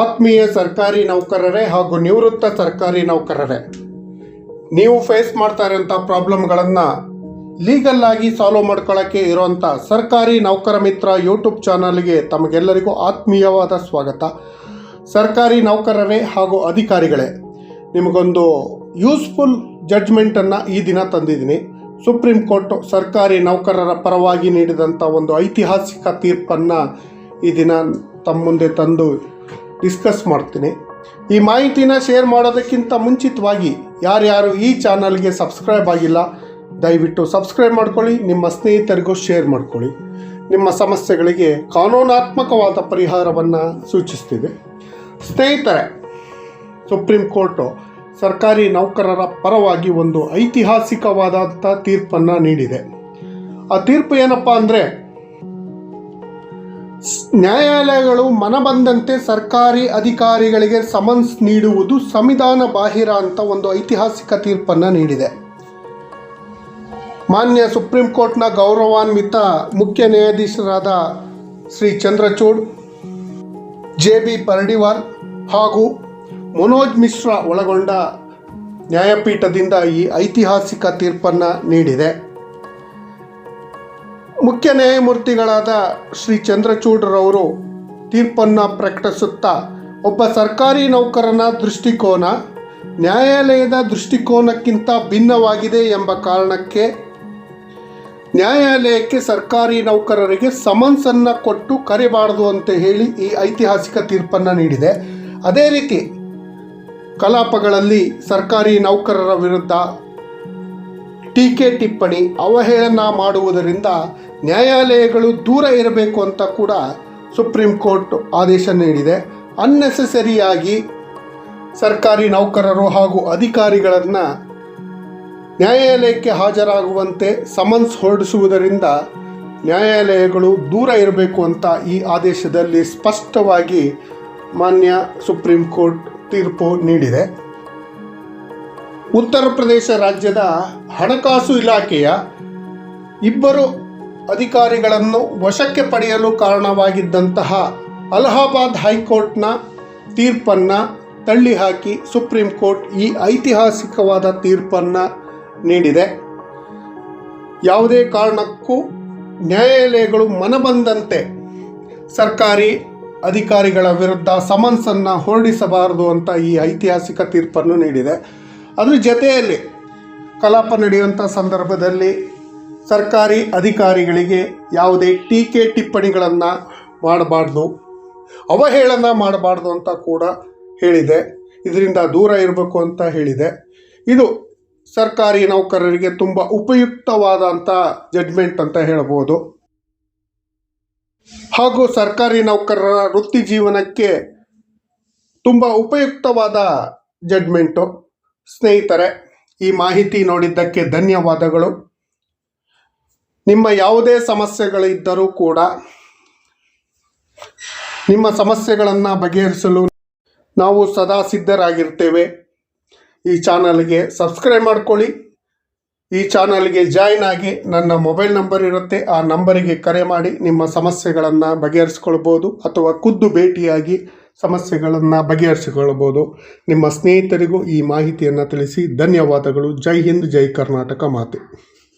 ಆತ್ಮೀಯ ಸರ್ಕಾರಿ ನೌಕರರೇ ಹಾಗೂ ನಿವೃತ್ತ ಸರ್ಕಾರಿ ನೌಕರರೇ, ನೀವು ಫೇಸ್ ಮಾಡ್ತಾ ಇರೋಂಥ ಪ್ರಾಬ್ಲಮ್ಗಳನ್ನು ಲೀಗಲ್ ಆಗಿ ಸಾಲ್ವ್ ಮಾಡ್ಕೊಳ್ಳೋಕ್ಕೆ ಇರೋಂಥ ಸರ್ಕಾರಿ ನೌಕರ ಮಿತ್ರ ಯೂಟ್ಯೂಬ್ ಚಾನಲ್ಗೆ ತಮಗೆಲ್ಲರಿಗೂ ಆತ್ಮೀಯವಾದ ಸ್ವಾಗತ. ಸರ್ಕಾರಿ ನೌಕರರೇ ಹಾಗೂ ಅಧಿಕಾರಿಗಳೇ, ನಿಮಗೊಂದು ಯೂಸ್ಫುಲ್ ಜಡ್ಜ್ಮೆಂಟನ್ನು ಈ ದಿನ ತಂದಿದ್ದೀನಿ. ಸುಪ್ರೀಂ ಕೋರ್ಟ್ ಸರ್ಕಾರಿ ನೌಕರರ ಪರವಾಗಿ ನೀಡಿದಂಥ ಒಂದು ಐತಿಹಾಸಿಕ ತೀರ್ಪನ್ನು ಈ ದಿನ ತಮ್ಮ ಮುಂದೆ ತಂದು ಡಿಸ್ಕಸ್ ಮಾಡ್ತೀನಿ. ಈ ಮಾಹಿತಿನ ಶೇರ್ ಮಾಡೋದಕ್ಕಿಂತ ಮುಂಚಿತವಾಗಿ ಯಾರ್ಯಾರು ಈ ಚಾನಲ್ಗೆ ಸಬ್ಸ್ಕ್ರೈಬ್ ಆಗಿಲ್ಲ, ದಯವಿಟ್ಟು ಸಬ್ಸ್ಕ್ರೈಬ್ ಮಾಡ್ಕೊಳ್ಳಿ, ನಿಮ್ಮ ಸ್ನೇಹಿತರಿಗೂ ಶೇರ್ ಮಾಡ್ಕೊಳ್ಳಿ. ನಿಮ್ಮ ಸಮಸ್ಯೆಗಳಿಗೆ ಕಾನೂನಾತ್ಮಕವಾದ ಪರಿಹಾರವನ್ನು ಸೂಚಿಸ್ತಿದೆ. ಸ್ನೇಹಿತರೆ, ಸುಪ್ರೀಂ ಕೋರ್ಟು ಸರ್ಕಾರಿ ನೌಕರರ ಪರವಾಗಿ ಒಂದು ಐತಿಹಾಸಿಕವಾದಂಥ ತೀರ್ಪನ್ನು ನೀಡಿದೆ. ಆ ತೀರ್ಪು ಏನಪ್ಪ ಅಂದರೆ ನ್ಯಾಯಾಲಯಗಳು ಮನಬಂದಂತೆ ಸರ್ಕಾರಿ ಅಧಿಕಾರಿಗಳಿಗೆ ಸಮನ್ಸ್ ನೀಡುವುದು ಸಂವಿಧಾನ ಬಾಹಿರ ಅಂತ ಒಂದು ಐತಿಹಾಸಿಕ ತೀರ್ಪನ್ನು ನೀಡಿದೆ. ಮಾನ್ಯ ಸುಪ್ರೀಂ ಕೋರ್ಟ್ನ ಗೌರವಾನ್ವಿತ ಮುಖ್ಯ ನ್ಯಾಯಾಧೀಶರಾದ ಶ್ರೀ ಚಂದ್ರಚೂಡ್, ಜೆ ಬಿ ಪರ್ಡಿವಾಲ್ ಹಾಗೂ ಮನೋಜ್ ಮಿಶ್ರಾ ಒಳಗೊಂಡ ನ್ಯಾಯಪೀಠದಿಂದ ಈ ಐತಿಹಾಸಿಕ ತೀರ್ಪನ್ನು ನೀಡಿದೆ. ಮುಖ್ಯ ನ್ಯಾಯಮೂರ್ತಿಗಳಾದ ಶ್ರೀ ಚಂದ್ರಚೂಡ್ರವರು ತೀರ್ಪನ್ನು ಪ್ರಕಟಿಸುತ್ತಾ ಒಬ್ಬ ಸರ್ಕಾರಿ ನೌಕರನ ದೃಷ್ಟಿಕೋನ, ನ್ಯಾಯಾಲಯದ ದೃಷ್ಟಿಕೋನಕ್ಕಿಂತ ಭಿನ್ನವಾಗಿದೆ ಎಂಬ ಕಾರಣಕ್ಕೆ ನ್ಯಾಯಾಲಯಕ್ಕೆ ಸರ್ಕಾರಿ ನೌಕರರಿಗೆ ಸಮನ್ಸನ್ನು ಕೊಟ್ಟು ಕರೆಬಾರದು ಅಂತ ಹೇಳಿ ಈ ಐತಿಹಾಸಿಕ ತೀರ್ಪನ್ನು ನೀಡಿದೆ. ಅದೇ ರೀತಿ ಕಲಾಪಗಳಲ್ಲಿ ಸರ್ಕಾರಿ ನೌಕರರ ವಿರುದ್ಧ ಟೀಕೆ ಟಿಪ್ಪಣಿ ಅವಹೇಳನ ಮಾಡುವುದರಿಂದ ನ್ಯಾಯಾಲಯಗಳು ದೂರ ಇರಬೇಕು ಅಂತ ಕೂಡ ಸುಪ್ರೀಂ ಕೋರ್ಟ್ ಆದೇಶ ನೀಡಿದೆ. ಅನ್ನೆಸೆಸರಿಯಾಗಿ ಸರ್ಕಾರಿ ನೌಕರರು ಹಾಗೂ ಅಧಿಕಾರಿಗಳನ್ನು ನ್ಯಾಯಾಲಯಕ್ಕೆ ಹಾಜರಾಗುವಂತೆ ಸಮನ್ಸ್ ಹೊರಡಿಸುವುದರಿಂದ ನ್ಯಾಯಾಲಯಗಳು ದೂರ ಇರಬೇಕು ಅಂತ ಈ ಆದೇಶದಲ್ಲಿ ಸ್ಪಷ್ಟವಾಗಿ ಮಾನ್ಯ ಸುಪ್ರೀಂ ಕೋರ್ಟ್ ತೀರ್ಪು ನೀಡಿದೆ. ಉತ್ತರ ಪ್ರದೇಶ ರಾಜ್ಯದ ಹಣಕಾಸು ಇಲಾಖೆಯ ಇಬ್ಬರು ಅಧಿಕಾರಿಗಳನ್ನು ವಶಕ್ಕೆ ಪಡೆಯಲು ಕಾರಣವಾಗಿದ್ದಂತಹ ಅಲಹಾಬಾದ್ ಹೈಕೋರ್ಟ್ನ ತೀರ್ಪನ್ನು ತಳ್ಳಿಹಾಕಿ ಸುಪ್ರೀಂ ಕೋರ್ಟ್ ಈ ಐತಿಹಾಸಿಕವಾದ ತೀರ್ಪನ್ನು ನೀಡಿದೆ. ಯಾವುದೇ ಕಾರಣಕ್ಕೂ ನ್ಯಾಯಾಲಯಗಳು ಮನಬಂದಂತೆ ಸರ್ಕಾರಿ ಅಧಿಕಾರಿಗಳ ವಿರುದ್ಧ ಸಮನ್ಸನ್ನು ಹೊರಡಿಸಬಾರದು ಅಂತ ಈ ಐತಿಹಾಸಿಕ ತೀರ್ಪನ್ನು ನೀಡಿದೆ. ಅದರ ಜೊತೆಯಲ್ಲಿ ಕಲಾಪ ನಡೆಯುವಂಥ ಸಂದರ್ಭದಲ್ಲಿ ಸರ್ಕಾರಿ ಅಧಿಕಾರಿಗಳಿಗೆ ಯಾವುದೇ ಟೀಕೆ ಟಿಪ್ಪಣಿಗಳನ್ನು ಮಾಡಬಾರ್ದು, ಅವಹೇಳನ ಮಾಡಬಾರ್ದು ಅಂತ ಕೂಡ ಹೇಳಿದೆ. ಇದರಿಂದ ದೂರ ಇರಬೇಕು ಅಂತ ಹೇಳಿದೆ. ಇದು ಸರ್ಕಾರಿ ನೌಕರರಿಗೆ ತುಂಬ ಉಪಯುಕ್ತವಾದಂಥ ಜಡ್ಮೆಂಟ್ ಅಂತ ಹೇಳ್ಬೋದು. ಹಾಗೂ ಸರ್ಕಾರಿ ನೌಕರರ ವೃತ್ತಿ ಜೀವನಕ್ಕೆ ತುಂಬ ಉಪಯುಕ್ತವಾದ ಜಡ್ಮೆಂಟು ಸ್ನೇಹಿತರೆ, ಈ ಮಾಹಿತಿ ನೋಡಿದ್ದಕ್ಕೆ ಧನ್ಯವಾದಗಳು. ನಿಮ್ಮ ಯಾವುದೇ ಸಮಸ್ಯೆಗಳಿದ್ದರೂ ಕೂಡ ನಿಮ್ಮ ಸಮಸ್ಯೆಗಳನ್ನು ಬಗೆಹರಿಸಲು ನಾವು ಸದಾ ಸಿದ್ಧರಾಗಿರ್ತೇವೆ. ಈ ಚಾನಲ್ಗೆ ಸಬ್ಸ್ಕ್ರೈಬ್ ಮಾಡ್ಕೊಳ್ಳಿ. ಈ ಚಾನಲ್ಗೆ ಜಾಯ್ನ್ ಆಗಿ ನನ್ನ ಮೊಬೈಲ್ ನಂಬರ್ ಇರುತ್ತೆ. ಆ ನಂಬರಿಗೆ ಕರೆ ಮಾಡಿ ನಿಮ್ಮ ಸಮಸ್ಯೆಗಳನ್ನು ಬಗೆಹರಿಸ್ಕೊಳ್ಬೋದು ಅಥವಾ ಖುದ್ದು ಭೇಟಿಯಾಗಿ ಸಮಸ್ಯೆಗಳನ್ನು ಬಗೆಹರಿಸಿಕೊಳ್ಳಬಹುದು ನಿಮ್ಮ ಸ್ನೇಹಿತರಿಗೂ ಈ ಮಾಹಿತಿಯನ್ನು ತಿಳಿಸಿ ಧನ್ಯವಾದಗಳು. ಜೈ ಹಿಂದ್, ಜೈ ಕರ್ನಾಟಕ ಮಾತೆ.